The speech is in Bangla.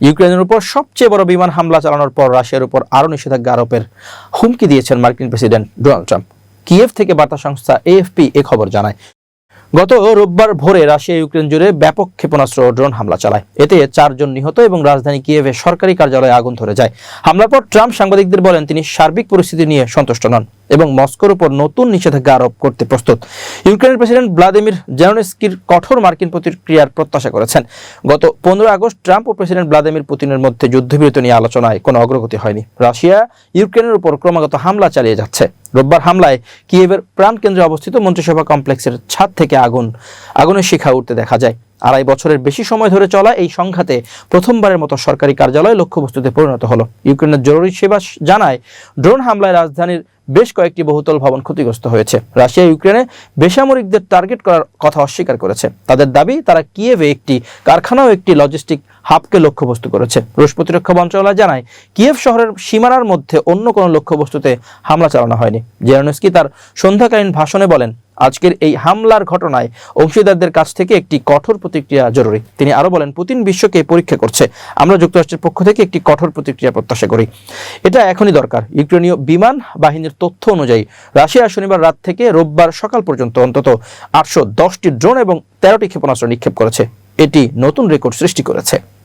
ইউক্রেনের উপর সবচেয়ে বড় বিমান হামলা চালানোর পর রাশিয়ার উপর আরও নিষেধাজ্ঞা আরোপের হুমকি দিয়েছেন মার্কিন প্রেসিডেন্ট ডোনাল্ড ট্রাম্প। কিয়েভ থেকে বার্তা সংস্থা এএফপি এ খবর জানায়। গত রোববার ভোরে রাশিয়া ইউক্রেন জুড়ে ব্যাপক ক্ষেপণাস্ত্র ড্রোন হামলা চালায়। এতে চারজন নিহত এবং রাজধানী কিয়েভে সরকারি কার্যালয়ে আগুন ধরে যায়। হামলার পর ট্রাম্প সাংবাদিকদের বলেন, তিনি সার্বিক পরিস্থিতি নিয়ে সন্তুষ্ট নন এবং মস্কোর উপর নতুন নিষেধাজ্ঞা আরোপ করতে প্রস্তুত। ইউক্রেনের প্রেসিডেন্ট ভ্লাদিমির জেলনস্কির কঠোর মার্কিন প্রতিক্রিয়ার প্রত্যাশা করেছেন। গত পনেরো আগস্ট ট্রাম্প ও প্রেসিডেন্ট ভ্লাদিমির পুতিনের মধ্যে যুদ্ধবিরতি নিয়ে আলোচনায় কোনো অগ্রগতি হয়নি। রাশিয়া ইউক্রেনের উপর ক্রমাগত হামলা চালিয়ে যাচ্ছে। রোববার হামলায় কিয়েভের প্রাণকেন্দ্রে অবস্থিত মন্ত্রিসভা কমপ্লেক্সের ছাদ থেকে আগুন, আগুনের শিখা উঠতে দেখা যায়। আড়াই বছরের বেশি সময় ধরে চলা এই সংঘাতে প্রথমবারের মতো সরকারি কার্যালয় লক্ষ্যবস্তুতে পরিণত হলো। ইউক্রেনের জরুরি সেবা জানায় ড্রোন হামলায় রাজধানীর বেশ কয়েকটি বহুতল ভবন ক্ষতিগ্রস্ত হয়েছে। রাশিয়া, ইউক্রেনে বেসামরিকদের টার্গেট করার কথা অস্বীকার করেছে। তাদের দাবি, তারা কিয়েভে একটি কারখানা ও একটি লজিস্টিক হাবকে লক্ষ্যবস্তু করেছে। রুশ প্রতিরক্ষা মন্ত্রণালয় জানায়, কিয়েভ শহরের সীমানার মধ্যে অন্য কোনো লক্ষ্যবস্তুতে হামলা চালানো হয়নি। জেরানস্কি তার সন্ধ্যাকালীন ভাষণে বলেন আজকের এই হামলার ঘটনায় অংশীদারদের কাছ থেকে একটি কঠোর প্রতিক্রিয়া জরুরি। তিনি আরও বলেন, পুতিন বিশ্বকে পরীক্ষা করছে। আমরা যুক্তরাষ্ট্রের পক্ষ থেকে একটি কঠোর প্রতিক্রিয়া প্রত্যাশা করি। এটা এখনই দরকার। ইউক্রেনীয় বিমান বাহিনীর তথ্য অনুযায়ী, রাশিয়া শনিবার রাত থেকে রোববার সকাল পর্যন্ত অন্তত আটশো দশটি ড্রোন এবং তেরোটি ক্ষেপণাস্ত্র নিক্ষেপ করেছে। এটি নতুন রেকর্ড সৃষ্টি করেছে।